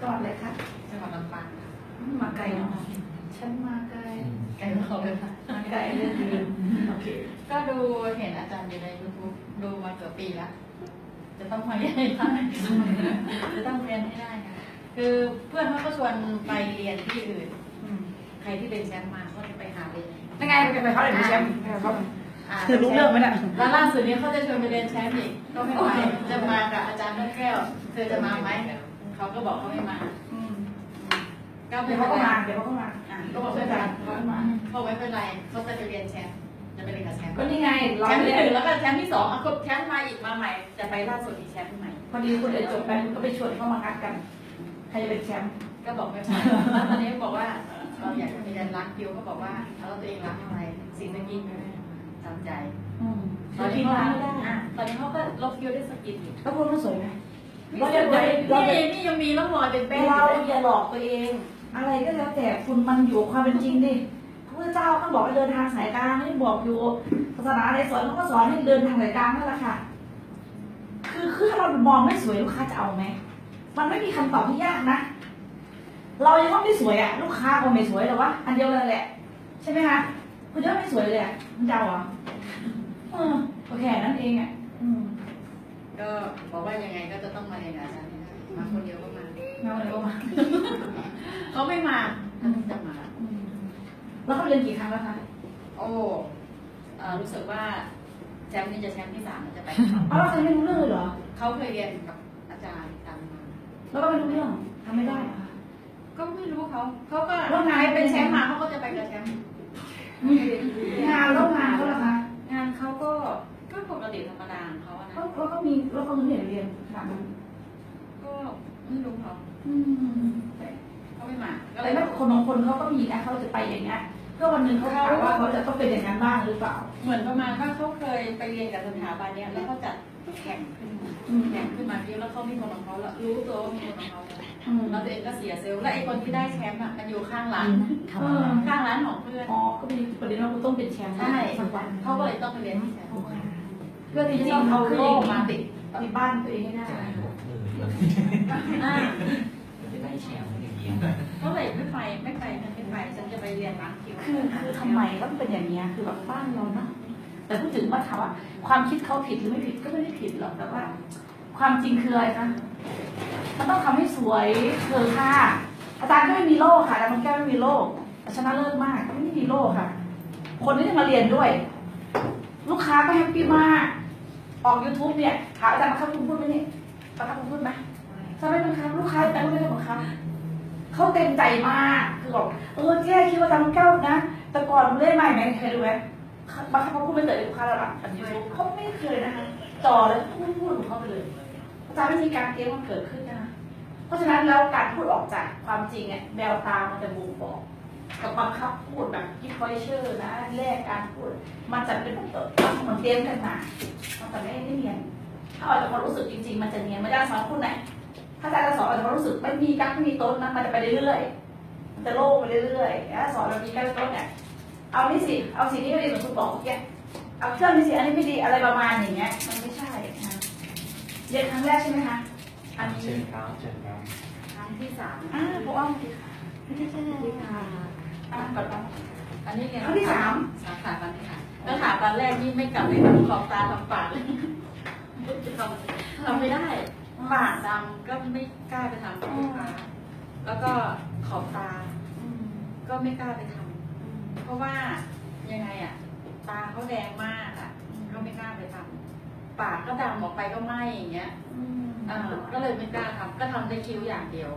จังหวัดอะไรคะจังหวัดลำปางค่ะอืมมาไกลเนาะฉันมาไกลไกลกว่าเขาเลยค่ะมาไกลเรื่องนี้โอเคก็ดูเห็นอาจารย์อยู่ในยูทูบดูมาเกือบปีแล้วจะต้องมาเรียนให้ได้จะต้องเรียนให้ได้ค่ะคือเพื่อนเขาก็ชวนไปเรียนที่อื่นอืมใครที่เป็นแชมป์มาก็จะไปหาเรียนยังไงไปไปเขาเลยแชมป์เขาาคือรู้เรื่องไหมเนี่ยแล้วล่าสุดนี้เขาจะชวนไปเรียนแชมป์อีกก็ไม่ไปจะมากับอาจารย์นกแก้วเธอจะมาไหม เขาก็บอกเขาไม่มาอืมก็ไม่เดี๋ยวเป็เขานก็ไรมาเดี๋ยวเขาก็มาอะก็บอกไม่เป็นไรบอกไม่เป็นไรเขาจะไปเรียนแชมป์จะไปเรียนกับแชมป์ก็นี่ไงแชเรามป์ที่เรียหนนึ่งแล้วก็แชมป์ที่สองเอาก็แชมป์มาอีกมาใหม่จะไปล่าสุดอีกแชมป์ใหม่ พอดีคุณเรียนจบไปคุณก็ไปชวนเขามาคัดกัน ใครจะเป็นแชมป์ก็บอกไม่ไปแล้วตอนนี้บอกว่าเราอยากจะไปเรียนรักคิวก็บอกว่าแล้วตัวเองรักอะไร สิ่งที่กินตามใจ อืมตอนกินี้นเขาร้านไม่ได้อะตอนนี้เขาก็ลบคิวได้สกินอยู่แล้วคุณมันสวยไหม นี่เราจะไปเรานี่จะนี่ยังมีร่องรอยเป็นแป้งเราอยู่เลยอย่าหลอกตัวเอง อะไรก็แล้วแต่คุณมันอยู่กับความเป็นจริงดิพระเจ้าก็บอกให้เดินทางสายกลางไม่ได้บอกอยู่ศาสนาอะไรสอนเขาก็สอนให้เดินทางสายกลางนั่นแหละค่ะ คือคือถ้าเรามองไม่สวยลูกค้าจะเอาไหมมันไม่มีคำตอบที่ยากนะ เรายังต้องไม่สวยอะ ลูกค้าก็ไม่สวยหรอกวะอันเดียวกันแหละ ใช่ไหมคะคุณจะไม่สวยเลยอะมันจะเอาเหรอเออโอเคนั่นเองอะอืม ก็บอกว่ายังไงก็จะต้องมาเรียนกับอาจารย์ให้ได้มาคนเดียวก็มาเงาเลยก็มา เขาไม่มาเขาจะมาอืมแล้วเขาเรียนกี่ครั้งแล้วคะ โอ้เอ่อรู้สึกว่าแชมป์นี่จะแชมป์ที่สามแล้วจะไปเอาเราเคยไม่รู้เรื่องเลยเหรอ เขาเคยเรียนกับอาจารย์ตามมา แล้วก็ไม่รู้เรื่องทำไม่ได้เหรอคะก็ไม่รู้เขา เขาก็แล้วงานเป็นแชมป์มาเขาก็จะไปกับแชมป์งานแล้วงานเขาเหรอคะ งานเขาก็ ก็ปกติธรรมดาของเขาอะนะเขาเขาก็มีแล้วเขาเรียนเรียนถามมันก็ไม่รู้เขาอืมแต่เขาไม่มาก็แต่เลยว่าคนบางคนเขาก็มีนะเขาจะไปอย่างเงี้ยเพื่อวันหนึ่งเขาถามว่าเขาจะต้องเป็นอย่างนั้นบ้างหรือเปล่า เหมือนประมาณว่าเขาเคยไปเรียนกับสถาบันเนี้ยแล้วเขาจัดแข่งขึ้นมาอืม แข่งขึ้นมาพี่แล้วเขามีคนของเขาแล้วรู้ตัวว่ามีคนของเขาแล้วอืมแล้วตัวเองก็เสียเซลล์แล้วไอ้คนที่ได้แชมป์อะมันอยู่ข้างร้านเออข้างร้านของเพื่อน อ๋อก็มีประเด็นว่าคุณต้องเป็นแชมป์ใช่ สักวันเขาก็เลยต้องไปเรียนที่แชมป์เพื่อที่จะจริต้องงๆเอาเอาโลโล่กมามาติติดดที่บ้านตัวเองให้ได้อ่าจะได้แชมป์อย่างนี้เขาเลยไม่ไปไม่ไปฉันไม่ไปฉันจะไปเรียนร้านคิวคือคือทำไมต้องเป็นอย่างเนี้ยคือแบบบ้านเราเนาะแต่พูดถึงว่าถามว่า ความคิดเขาผิดหรือไม่ผิดก็ไม่ได้ผิดหรอกแต่ว่า ความจริงคืออะไรคะมันต้องทำให้สวยเธอค่ะ อาจารย์ก็ไม่มีโล่ค่ะอาจารย์มันแก้วไม่มีโล่แต่ชนะเลิศมากไม่มีโล่ค่ะ คนที่จะมาเรียนด้วย ลูกค้าก็แฮปปี้มาก ออก YouTube เนี่ยถามอาจารย์มาครับคุณพูดไหมนี่มาครับคุณพูดไหมทำไมเป็นครับลูกค้าแต่ไม่ได้บอกครับเขาเต็มใจมากคือบอกเออแก้คิดว่าทำเก้านะ แต่ก่อนเล่นใหม่ไหมเคยดูไหมบางครั้งเขาพูดไม่เตยลูกค้าระดับอันยูทูบเขาไม่เคยนะคะจ่อแล้วพูดพูดของเขาไปเลยอาจารย์วิธีการเตรียมมันเกิดขึ้นนะคะเพราะฉะนั้นแล้วการพูดออกจากความจริงเนี่ยแววตามันจะบ่งบอก กับบังคับพูดแบบคิดคอยเชื่อนะแลกการพูด มันจะเป็นแบบเออเหมือนเตรียมกันมามันจะไม่ได้เนียนถ้าออกจากความรู้สึกจริง ๆ มันจะเนียนมันจะสอนคุณไหนถ้าอาจารย์จะสอนออกจากความรู้สึกไม่มีกั๊กไม่มีต้นนะมันจะไปเรื่อยๆมันจะโล่งไปเรื่อยๆถ้าสอนแบบมีกั๊กต้นเนี่ยเอานี่สิเอาสิ่งนี้ไม่ดีเหมือนคุณบอกเมื่อกี้เอาเครื่องนี้สิอันนี้ไม่ดีอะไรประมาณอย่างเงี้ยมันไม่ใช่นะเรียนครั้งแรกใช่ไหมคะอันนี้เชิญครับเชิญครับครั้งที่สามอ่าเพราะว่ามันดีค่ะไม่ใช่ที่ค่ะ อ่าก่อนเอา อั นนี้เรียนครั้งที่สาม สาขาครั้งที่สามแล้วถามตอนแรกนี่ไม่กลับไปทำขอบตาทำปากเลยทำทำไม่ได้ปากดำก็ไม่กล้าไปทำกับลูกค้าแล้วก็ขอบตาอืมก็ไม่กล้าไปทำอืมเพราะว่ายังไงอะ ตาเขาแดงมากอะก็ไม่กล้าไปทำปากก็ดำออกไปก็ไหมอย่างเงี้ยอืมเออก็เลยไม่กล้าทำก็ทำได้คิ้วอย่างเดียว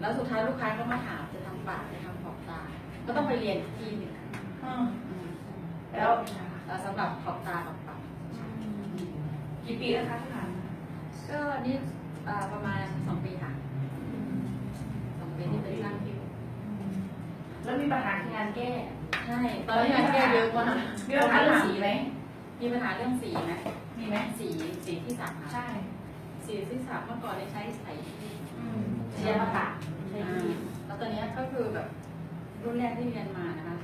แล้วสุดท้ายลูกค้าก็มาถามจะทำปากจะทำขอบตา ก็ต้องไปเรียนอีกทีหนึ่งอืมอืมแล้วเอ่อสำหรับขอบตาขอบปากกี่ปีแล้วคะที่ผ่านมาก็นี่เอ่อประมาณสองปีค่ะสองปีที่เป็นร่างคิ้วแล้วมีปัญหาที่งานแก้ใช่ตอนนี้งานแก้เยอะมากมีปัญหาเรื่องสีไหมมีปัญหาเรื่องสีไหมมีไหมสีสีที่สามค่ะ ใช่สีที่สามเมื่อก่อนเนี่ยใช้ใส่ที่อืมเชียร์มาตะใช่อ่าที่แล้วตอนเนี้ยก็คือแบบ รุ่นแรกที่เรียนมานะคะ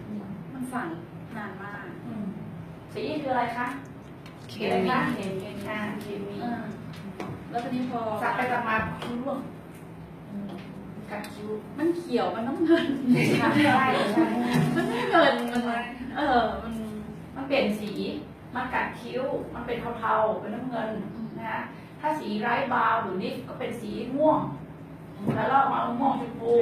มันฝังนานมากอืมสีคืออะไรคะเคอะไรมีคะเคมีอ่าเคมีอ่าแล้วตอนนี้พอสักไปสักมารู้ร่วงอืมกัดคิ้วมันเขียวมันต้องเงินใช่ใช่ใช่มันไม่เงินมันเออมันมันเปลี่ยนสีมันกัดคิ้ว มันเป็นเทาๆเป็นน้ำเงินนะฮะถ้าสีไร้บราวน์หรือนิฟก็เป็นสีม่วง แล้วเรามาม่วงชมพู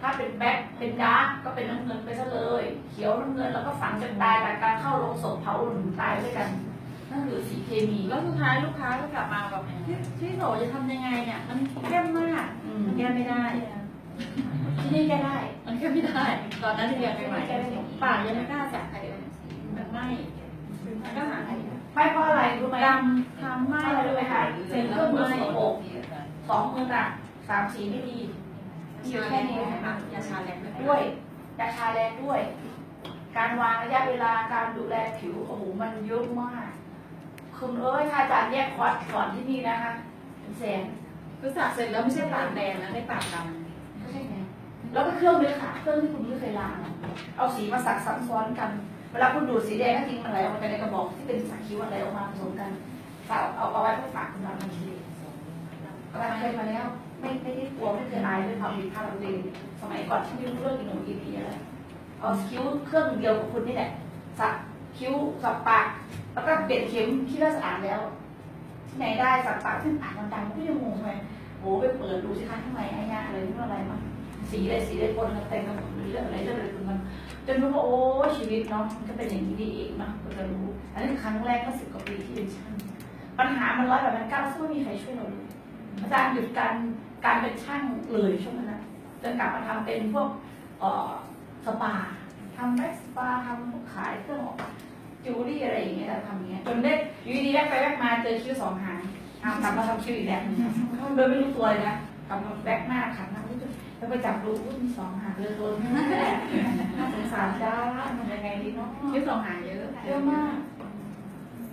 ถ้าเป็นแบ็คเป็นดาร์กก็เป็นน้ำเงินไปซะเลย เขียวน้ำเงินแล้วก็ฝังจนตายจากการเข้าโรงศพเผาหรือตายด้วยกันนั่นคือสีเคมี แล้วสุดท้ายลูกค้าก็กลับมาแบบพี่พี่โสจะทำยังไงเนี่ย มันเข้มมากอืมมันแก้ไม่ได้ที่นี่แก้ได้ มันแก้ไม่ได้ ตอนนั้นเรียนใหม่ๆปากยังไม่กล้าจับใครเลยมันไหม่มันก็หาใครไม่เพราะอะไรรู้ไหมดำทำไหไม่ม่อะไรรู้ไหมคะเซ็นเครื่องมือสกปรกสองมืออะ สามสีไม่ดีมีอยู่แค่นี้นะคะยาชาแรงไม่ด้วย ยาชาแรงด้วย การวางระยะเวลาการดูแลผิว โอ้โห มันเยอะมาก คุณเอ้ยถ้าอาจารย์แยกคอร์สสอนที่นี่นะคะเป็นแสนคือสักเสร็จแล้วไม่ใช่ปากแดงนะได้ปากดก็ใช่ไง แล้วก็เครื่องเลยค่ะ เครื่องที่คุณไม่เคยล้างเอาสีมาสักซ้ำซ้อนกัน เวลาคุณดูดสีแดงก็ทิ้งมันไหลออกไปในกระบอกที่เป็นสักคิ้วอะไรออกมาผสมกันฝากเอาเอาไว้เพื่อฝากคุณทำทันทีกำลังเคยมาแล้ว ไม่ไม่ได้กลัวไม่เคยอายด้วยความผิดพลาดของตัวเองสมัยก่อนที่ไม่รู้เรื่องกินขนมกินผีอะไรเอาคิ้วเครื่องเดียวกับคุณนี่แหละสักคิ้วสักปากแล้วก็เปลี่ยนเข็มที่เราสะอาดแล้วที่ไหนได้สักปากซึ่งปากมันดำก็ยังงงไมโหไปเปิดดูสิคะข้างในไอ้ยาอะไรนี่อะไรมั้งสีอะไรสีอะไรปนกันเต็มกันหมดเยเรื่องอะไรเรื่องอะไรคุณมันจนรู้ว่าโอ้ชีวิตเนาะมันก็เป็นอย่างนี้นี่เองนาะก็จะรู้อันนี้ครั้งแรกก็สิบกว่าปีที่เป็นช่างปัญหามันร้อยแบบนั้นก้าซึ่งไม่มีใครช่วยเราเลยอาจารย์หยุดการ การเป็นช่างเลยช่วงนั้นะจนกลับมาทำเป็นพวกอ่อสปาทำแบ็กสปาทำพวกขายเครื่องจิวเวลรี่อะไรอย่างเงี้ยทำอย่างเงี้ยจนได้อยู่ดีๆแวกไปแวกมาเจอคิ้วสองหางอ้าวกลับมาทำคิ้วอีกแล้วโดยไม่รู้ตัวเลยนะกลับมาแบ็กหน้าขันหน้าแล้วไปจับดูอุ้ยมีสองหางเลยโดนน่าสงสารจ้าทำยังไงดีเนาะำที่สองหางเยอะเยอะมาก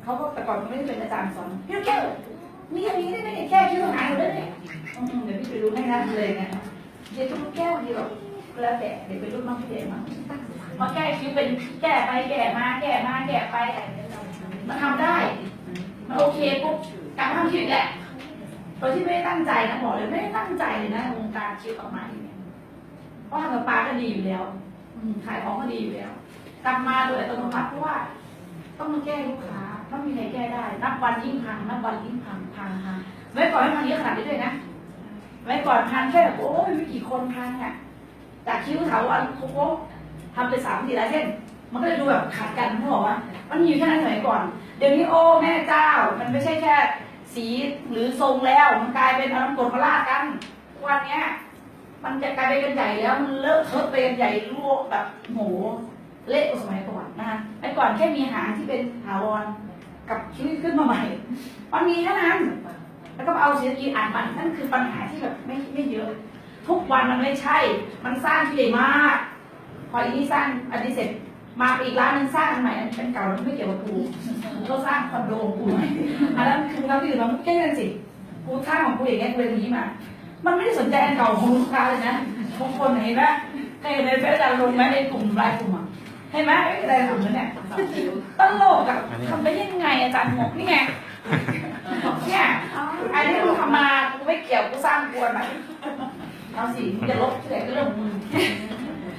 เขาก็แต่ก่อนเขาไม่ได้เป็นอาจารย์สอนพี่ลูกแก้ว มีอย่างนี้ได้ไหมเนี่แก้คิ้วหายหมดเลยเนี่ยอืมเดี๋ยวพี่ไปดูให้นะเลยนี่ยเดี๋ยวลูกแก้วดีหรอกแล้วแต่เดี๋ยวไปรุ่นน้องพี่เดชมาพอแก้คิ้วเป็นแก้ไปแก้มาแก้มาแก้ไปมันทำได้ มันโอเคปุ๊บกลับมาทำคิ้วอีกแหละโดยที่ไม่ได้ตั้งใจนะบอกเลยไม่ได้ตั้งใจเลยนะวงการคิ้วออกมาอย่างเงี้ยเพราะทำกับปลาก็ดีอยู่แล้วขายของก็ดีอยู่แล้วกลับมาโดยอัตโนมัติเพราะว่า ต้องมาแก้ลูกค้า ต้องมีใครแก้ได้ นับวันยิ่งพังนับวันยิ่งพังพังพังไว้ก่อนให้พังเยอะขนาดนี้ด้วยนะ ไว้ก่อนพังแค่แบบโอ้ยม่กี่คนพังอะจากคิ้วเถาวันโค้งทำไปสามสี่ลายเส้น มันก็เลยดูแบบขัดกันเขาบอกว่า มันมีอยู่แค่นั้นสมัยก่อน เดี๋ยวนี้โอ้แม่เจ้า มันไม่ใช่แค่สีหรือทรงแล้ว มันกลายเป็นอาน้ำกรดมาลากัน วันเนี้ยมันจะกลายเป็นกันใหญ่แล้ว มันเลอะเทอะไปกันใหญ่ลวกแบบโหเละกว่าสมัยก่อนนะคะสมัยก่อนแค่มีหางที่เป็นถาวร กับคิ้วขึ้นมาใหม่ มันมีแค่นั้น แล้วก็เอาเสียกีอ่านมันนั่นคือปัญหาที่แบบไม่ไม่เยอะ ทุกวันมันไม่ใช่ มันสร้างที่ใหญ่มาก พออีนี่สร้างอันนี้เสร็จมาอีกร้านนึงสร้างอันใหม่อันเป็นเก่าแล้วไม่เกี่ยวกับกูเขาสร้างคอนโดของกูใหม่อันนั้นคือเราที่อื่นเราแค่นั้นสิกูสร้างของกูอย่างเงี้ยกูเลยอย่างนี้มา มันไม่ได้สนใจอันเก่าของลูกค้าเลยนะบางคนเห็นไหมเคยเห็นในเฟซอาจารย์ลงไหมในกลุ่มไลน์กลุ่มอะ เห็นไหมไม่เป็นไรทำแล้วเนี่ยตลกอะทำไปยังไงอาจารย์งงนี่ไงเนี่ยอันนี้กูทำมากูไม่เกี่ยวกูสร้างกวนมาเอาสิอย่าลบเฉยก็เรื่องของมึง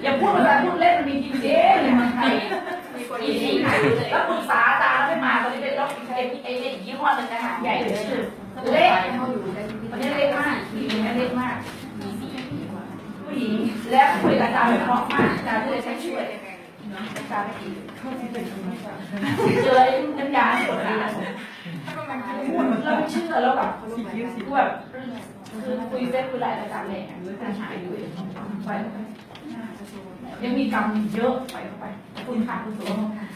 อย่าพูดอะไรพูดเล่นมันมีจริงเด้ในเมืองไทยมีคนอีดีกทีแล้วปรึกษาอาจารย์แล้วไม่มาตอนนี้เป็นรอบไอ้ไอ้ไอ้ยี่ห้อหนึงนะคะใหญ่เลยชื่อเล็กมันนี้เล็กมากผู้หญิงเล็กมากผู้หญิงและคุยกับอาจารย์เพราะมากอาจารย์ก็เลยใช้ช่วย อาจาไม่ดีเจอน้ำยาปวดขาพูดเราไม่เชื่อแล้วแบบกูแบบคือคุยเฟซคุยไลน์อาจารย์เลยอาจารย์หายอยู่ไปยังมีกรรมเยอะไปไป คุณค่ะคุณโส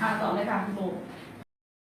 อ่าต่อเลยค่ะคุณโบ